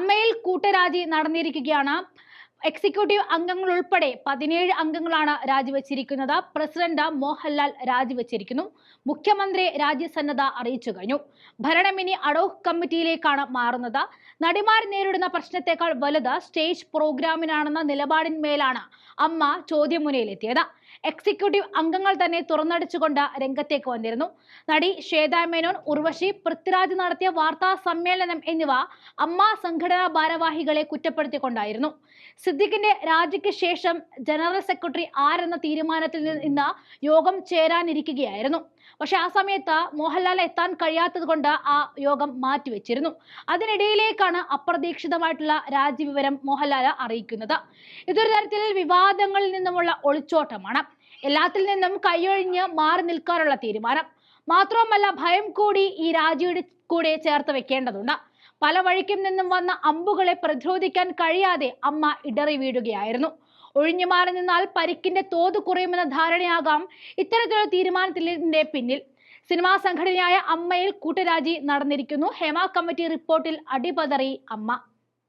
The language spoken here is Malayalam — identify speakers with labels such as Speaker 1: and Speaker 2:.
Speaker 1: അമ്മയിൽ കൂട്ടരാജി നടന്നിരിക്കുകയാണ്. എക്സിക്യൂട്ടീവ് അംഗങ്ങൾ ഉൾപ്പെടെ പതിനേഴ് അംഗങ്ങളാണ് രാജിവെച്ചിരിക്കുന്നത്. പ്രസിഡന്റ് മോഹൻലാൽ രാജിവെച്ചിരിക്കുന്നു. മുഖ്യമന്ത്രി രാജ്യസന്നദ്ധ അറിയിച്ചു കഴിഞ്ഞു. ഭരണമിനി അഡോക് കമ്മിറ്റിയിലേക്കാണ് മാറുന്നത്. നടിമാർ നേരിടുന്ന പ്രശ്നത്തെക്കാൾ വലുത് സ്റ്റേജ് പ്രോഗ്രാമിനാണെന്ന നിലപാടിന്മേലാണ് അമ്മ ചോദ്യമുനയിലെത്തിയത്. എക്സിക്യൂട്ടീവ് അംഗങ്ങൾ തന്നെ തുറന്നടിച്ചുകൊണ്ട് രംഗത്തേക്ക് വന്നിരുന്നു. നടി ശ്വേതാ മേനോൻ ഉർവശി പൃഥ്വിരാജ് നടത്തിയ വാർത്താ സമ്മേളനം എന്നിവ അമ്മ സംഘടനാ ഭാരവാഹികളെ കുറ്റപ്പെടുത്തിക്കൊണ്ടായിരുന്നു. സിദ്ദിഖിന്റെ രാജിക്ക് ശേഷം ജനറൽ സെക്രട്ടറി ആരെന്ന തീരുമാനത്തിൽ നിന്ന് യോഗം ചേരാനിരിക്കുകയായിരുന്നു. പക്ഷെ ആ സമയത്ത് മോഹൻലാൽ എത്താൻ കഴിയാത്തത് കൊണ്ട് ആ യോഗം മാറ്റിവെച്ചിരുന്നു. അതിനിടയിലേക്കാണ് അപ്രതീക്ഷിതമായിട്ടുള്ള രാജിവിവരം മോഹൻലാൽ അറിയിക്കുന്നത്. ഇതൊരു തരത്തിൽ വിവാദങ്ങളിൽ നിന്നുമുള്ള ഒളിച്ചോട്ടമാണ്. എല്ലാത്തിൽ നിന്നും കൈയൊഴിഞ്ഞ് മാറി നിൽക്കാനുള്ള തീരുമാനം. മാത്രവുമല്ല ഭയം കൂടി ഈ രാജിയുടെ കൂടെ ചേർത്ത് വെക്കേണ്ടതുണ്ട്. പല വഴിക്കും നിന്നും വന്ന അമ്പുകളെ പ്രതിരോധിക്കാൻ കഴിയാതെ അമ്മ ഇടറി വീഴുകയായിരുന്നു. ഒഴിഞ്ഞു മാറി നിന്നാൽ പരിക്കിന്റെ തോത് കുറയുമെന്ന ധാരണയാകാം ഇത്തരത്തിലുള്ള തീരുമാനത്തിന്റെ പിന്നിൽ. സിനിമാ സംഘടനയായ അമ്മയിൽ കൂട്ടരാജി നടന്നിരിക്കുന്നു. ഹേമ കമ്മിറ്റി റിപ്പോർട്ടിൽ അടിപതറി അമ്മ.